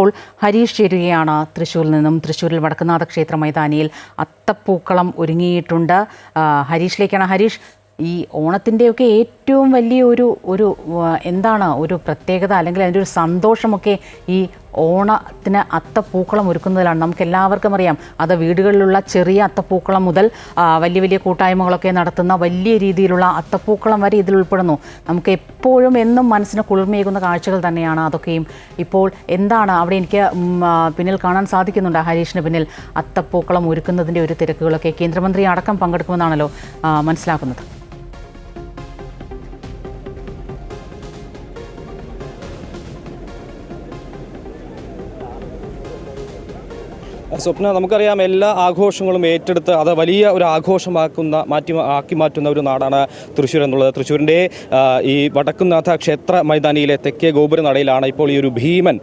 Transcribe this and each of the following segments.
ഇപ്പോൾ ഹരീഷ് ചേരുകയാണ്. തൃശ്ശൂരിൽ നിന്നും തൃശ്ശൂരിൽ വടക്കുന്നാഥ ക്ഷേത്ര മൈതാനിയിൽ അത്തപ്പൂക്കളം ഒരുങ്ങിയിട്ടുണ്ട്. ഹരീഷിലേക്കാണ്. ഹരീഷ് ഈ ഓണത്തിന്റെയൊക്കെ ഏറ്റവും വലിയ ഒരു ഒരു എന്താണ് ഒരു പ്രത്യേകത അല്ലെങ്കിൽ അതിന്റെ ഒരു സന്തോഷമൊക്കെ ഈ ഓണത്തിന് അത്തപ്പൂക്കളം ഒരുക്കുന്നതിലാണ്. നമുക്ക് എല്ലാവർക്കും അറിയാം. അത് വീടുകളിലുള്ള ചെറിയ അത്തപ്പൂക്കളം മുതൽ വലിയ വലിയ കൂട്ടായ്മകളൊക്കെ നടത്തുന്ന വലിയ രീതിയിലുള്ള അത്തപ്പൂക്കളം വരെ ഇതിൽ ഉൾപ്പെടുന്നു. നമുക്ക് എപ്പോഴും എന്നും മനസ്സിന് കുളിർമയേകുന്ന കാഴ്ചകൾ തന്നെയാണ് അതൊക്കെയും. ഇപ്പോൾ എന്താണ് അവിടെ എനിക്ക് പിന്നിൽ കാണാൻ സാധിക്കുന്നുണ്ട് ഹരീഷിന് പിന്നിൽ അത്തപ്പൂക്കളം ഒരുക്കുന്നതിന്റെ ഒരു തിരക്കുകളൊക്കെ. കേന്ദ്രമന്ത്രി അടക്കം പങ്കെടുക്കുമെന്നാണല്ലോ മനസ്സിലാക്കുന്നത്. സ്വപ്ന നമുക്കറിയാം എല്ലാ ആഘോഷങ്ങളും ഏറ്റെടുത്ത് അത് വലിയ ഒരു ആഘോഷമാക്കുന്ന മാറ്റി ആക്കി മാറ്റുന്ന ഒരു നാടാണ് തൃശ്ശൂർ എന്നുള്ളത്. തൃശ്ശൂരിന്റെ ഈ വടക്കുന്നാഥ ക്ഷേത്ര മൈതാനിയിലെ തെക്കേ ഗോപുര നടയിലാണ് ഇപ്പോൾ ഈ ഒരു ഭീമൻ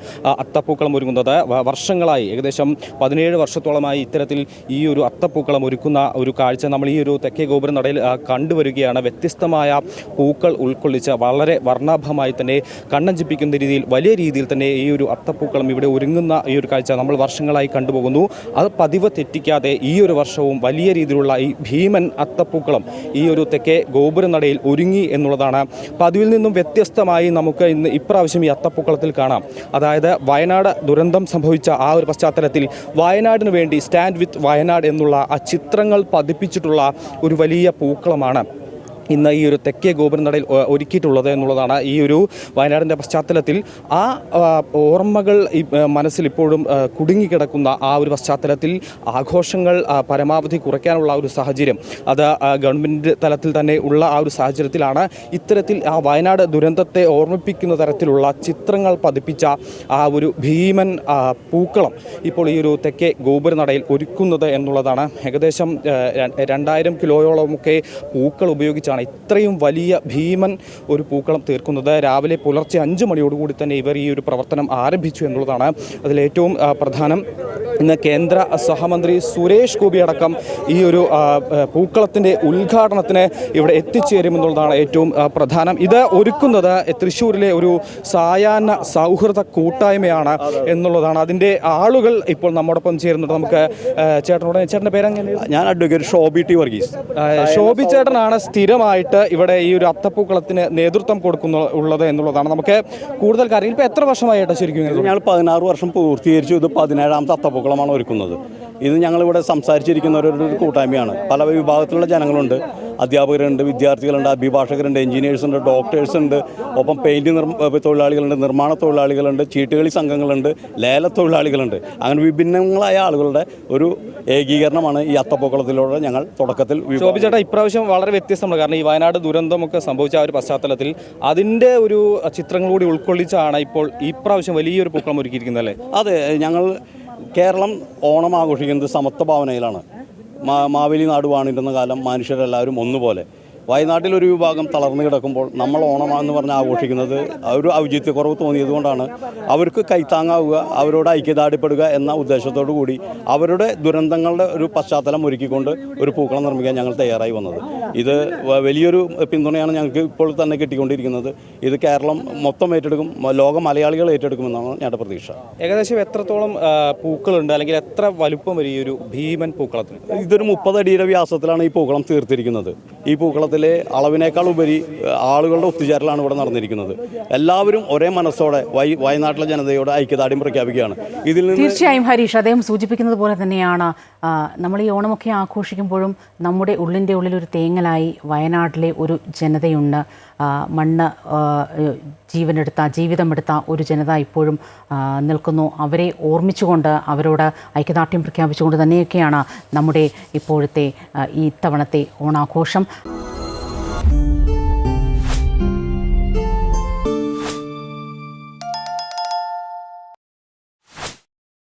അത്തപ്പൂക്കളം ഒരുങ്ങുന്നത്. വർഷങ്ങളായി ഏകദേശം പതിനേഴ് വർഷത്തോളമായി ഇത്തരത്തിൽ ഈ ഒരു അത്തപ്പൂക്കളം ഒരുക്കുന്ന ഒരു കാഴ്ച നമ്മൾ ഈ ഒരു തെക്കേ ഗോപുര നടയിൽ കണ്ടുവരികയാണ്. വ്യത്യസ്തമായ പൂക്കൾ ഉൾക്കൊള്ളിച്ച വളരെ വർണാഭമായി തന്നെ കണ്ണഞ്ചിപ്പിക്കുന്ന രീതിയിൽ വലിയ രീതിയിൽ തന്നെ ഈ ഒരു അത്തപ്പൂക്കളം ഇവിടെ ഒരുങ്ങുന്ന ഈ ഒരു കാഴ്ച നമ്മൾ വർഷങ്ങളായി കണ്ടുപോകുന്നു. അത് പതിവ് തെറ്റിക്കാതെ ഈ ഒരു വർഷവും വലിയ രീതിയിലുള്ള ഈ ഭീമൻ അത്തപ്പൂക്കളം ഈ ഒരു തെക്കേ ഗോപുരനടയിൽ ഒരുങ്ങി എന്നുള്ളതാണ്. പതിവിൽ നിന്നും വ്യത്യസ്തമായി നമുക്ക് ഇന്ന് ഇപ്രാവശ്യം ഈ അത്തപ്പൂക്കളത്തിൽ കാണാം. അതായത് വയനാട് ദുരന്തം സംഭവിച്ച ആ ഒരു പശ്ചാത്തലത്തിൽ വയനാടിന് വേണ്ടി സ്റ്റാൻഡ് വിത്ത് വയനാട് എന്നുള്ള ആ ചിത്രങ്ങൾ പതിപ്പിച്ചിട്ടുള്ള ഒരു വലിയ പൂക്കളമാണ്. ഇന്ന് ഈ ഒരു തെക്കേ ഗോപുരനടയിൽ ഒരുക്കിയിട്ടുള്ളത് എന്നുള്ളതാണ് ഈ ഒരു വയനാടിന്റെ പശ്ചാത്തലത്തിൽ. ആ ഓർമ്മകൾ മനസ്സിൽ ഇപ്പോഴും കുടുങ്ങിക്കിടക്കുന്ന ആ ഒരു പശ്ചാത്തലത്തിൽ ആഘോഷങ്ങൾ പരമാവധി കുറയ്ക്കാനുള്ള ഒരു സാഹചര്യം. അത് ഗവൺമെന്റ് തലത്തിൽ തന്നെ ഉള്ള ആ ഒരു സാഹചര്യത്തിലാണ് ഇത്തരത്തിൽ ആ വയനാട് ദുരന്തത്തെ ഓർമ്മിപ്പിക്കുന്ന തരത്തിലുള്ള ചിത്രങ്ങൾ പതിപ്പിച്ച ആ ഒരു ഭീമൻ പൂക്കളം ഇപ്പോൾ ഈ ഒരു തെക്കേ ഗോപുരനടയിൽ ഒരുക്കുന്നത് എന്നുള്ളതാണ്. ഏകദേശം രണ്ടായിരം കിലോയോളമൊക്കെ പൂക്കൾ ഉപയോഗിച്ചാണ് ഇത്രയും വലിയ ഭീമൻ ഒരു പൂക്കളം തീർക്കുന്നത്. രാവിലെ പുലർച്ചെ അഞ്ച് മണിയോടുകൂടി തന്നെ ഇവർ ഈ ഒരു പ്രവർത്തനം ആരംഭിച്ചു എന്നുള്ളതാണ് അതിലേറ്റവും പ്രധാനം. ഇന്ന് കേന്ദ്ര സഹമന്ത്രി സുരേഷ് ഗോപി അടക്കം ഈ ഒരു പൂക്കളത്തിന്റെ ഉദ്ഘാടനത്തിന് ഇവിടെ എത്തിച്ചേരുമെന്നുള്ളതാണ് ഏറ്റവും പ്രധാനം. ഇത് ഒരുക്കുന്നത് തൃശ്ശൂരിലെ ഒരു സായാഹ്ന സൗഹൃദ കൂട്ടായ്മയാണ് എന്നുള്ളതാണ്. അതിന്റെ ആളുകൾ ഇപ്പോൾ നമ്മോടൊപ്പം ചേരുന്നുണ്ട്. നമുക്ക് ചേട്ടനോട് ചേട്ടന്റെ പേരെങ്ങനെ ഞാൻ അഡ്വക്കേറ്റ് ഷോബി ടി വർഗീസ്. ഷോബി ചേട്ടനാണ് ചേട്ടനാണ് സ്ഥിരമായിട്ട് ഇവിടെ ഈ ഒരു അത്തപ്പൂക്കളത്തിന് നേതൃത്വം കൊടുക്കുന്ന ഉള്ളത് എന്നുള്ളതാണ്. നമുക്ക് കൂടുതൽ കാര്യങ്ങൾ. ഇപ്പോൾ എത്ര വർഷമായിട്ടാണ് ശരിക്കും ഞങ്ങൾ പതിനാറ് വർഷം പൂർത്തീകരിച്ചു. ഇത് പതിനേഴാമത്തെ അത്തപ്പൂക്കളമാണ് ഒരുക്കുന്നത്. ഇത് ഞങ്ങളിവിടെ സംസാരിച്ചിരിക്കുന്നവരുടെ ഒരു കൂട്ടായ്മയാണ്. പല വിഭാഗത്തിലുള്ള ജനങ്ങളുണ്ട്. അധ്യാപകരുണ്ട് വിദ്യാർത്ഥികളുണ്ട് അഭിഭാഷകരുണ്ട് എഞ്ചിനീയേഴ്സ് ഉണ്ട് ഡോക്ടേഴ്സ് ഉണ്ട് ഒപ്പം പെയിന്റ് നിർ തൊഴിലാളികളുണ്ട് നിർമ്മാണ തൊഴിലാളികളുണ്ട് ചീട്ടുകളി സംഘങ്ങളുണ്ട് ലേല തൊഴിലാളികളുണ്ട്. അങ്ങനെ വിഭിന്നങ്ങളായ ആളുകളുടെ ഒരു ഏകീകരണമാണ് ഈ അത്തപ്പൊക്കളത്തിലൂടെ ഞങ്ങൾ തുടക്കത്തിൽ ശോഭി ചേട്ടാ ഇപ്രാവശ്യം വളരെ വ്യത്യസ്തമാണ്. കാരണം ഈ വയനാട് ദുരന്തമൊക്കെ സംഭവിച്ച ആ ഒരു പശ്ചാത്തലത്തിൽ അതിന്റെ ഒരു ചിത്രങ്ങൾ കൂടി ഉൾക്കൊള്ളിച്ചാണ് ഇപ്പോൾ ഇപ്രാവശ്യം വലിയൊരു പൂക്കളം ഒരുക്കിയിരിക്കുന്നത് അല്ലേ? അതെ ഞങ്ങൾ കേരളം ഓണം ആഘോഷിക്കുന്നത് സമത്വ ഭാവനയിലാണ്. മാവേലി നാട് വാണിരുന്ന കാലം മനുഷ്യരെല്ലാവരും ഒന്നുപോലെ. വയനാട്ടിൽ ഒരു വിഭാഗം തളർന്നു കിടക്കുമ്പോൾ നമ്മൾ ഓണമെന്ന് പറഞ്ഞ് ആഘോഷിക്കുന്നത് ഒരു ഔചിത്യക്കുറവ് തോന്നിയതുകൊണ്ടാണ്. അവർക്ക് കൈത്താങ്ങാവുക അവരോട് ഐക്യദാടിപ്പെടുക എന്ന ഉദ്ദേശത്തോടു കൂടി അവരുടെ ദുരന്തങ്ങളുടെ ഒരു പശ്ചാത്തലം ഒരുക്കിക്കൊണ്ട് ഒരു പൂക്കളം നിർമ്മിക്കാൻ ഞങ്ങൾ തയ്യാറായി വന്നത്. ഇത് വലിയൊരു പിന്തുണയാണ് ഞങ്ങൾക്ക് ഇപ്പോൾ തന്നെ കിട്ടിക്കൊണ്ടിരിക്കുന്നത്. ഇത് കേരളം മൊത്തം ഏറ്റെടുക്കും ലോക മലയാളികൾ ഏറ്റെടുക്കുമെന്നാണ് ഞങ്ങളുടെ പ്രതീക്ഷ. ഏകദേശം എത്രത്തോളം പൂക്കളുണ്ട്? അല്ലെങ്കിൽ എത്ര വലുപ്പം വരും ഈ ഒരു ഭീമൻ പൂക്കളത്തിന്? ഇതൊരു മുപ്പത് അടിയുടെ വ്യാസത്തിലാണ് ഈ പൂക്കളം തീർത്തിരിക്കുന്നത്. ഈ പൂക്കളത്തിലെ അളവിനേക്കാൾ ഉപരി ആളുകളുടെ ഒത്തുചേരലാണ് ഇവിടെ നടന്നിരിക്കുന്നത്. എല്ലാവരും ഒരേ മനസ്സോടെ വൈ വയനാട്ടിലെ ജനതയോട് ഐക്യദാർഢ്യം പ്രഖ്യാപിക്കുകയാണ്. ഇതിൽ നിന്ന് തീർച്ചയായും ഹരീഷ് അദ്ദേഹം സൂചിപ്പിക്കുന്നത് പോലെ തന്നെയാണ് നമ്മൾ ഈ ഓണമൊക്കെ ആഘോഷിക്കുമ്പോഴും നമ്മുടെ ഉള്ളിന്റെ ഉള്ളിൽ ഒരു തേങ്ങലായി വയനാട്ടിലെ ഒരു ജനതയുണ്ട്. മണ്ണ് ജീവനെടുത്ത ജീവിതമെടുത്ത ഒരു ജനത ഇപ്പോഴും നിൽക്കുന്നു. അവരെ ഓർമ്മിച്ചുകൊണ്ട് അവരോട് ഐക്യദാർഢ്യം പ്രഖ്യാപിച്ചുകൊണ്ട് തന്നെയൊക്കെയാണ് നമ്മുടെ ഇപ്പോഴത്തെ ഈ തവണത്തെ ഓണാഘോഷം. Thank you.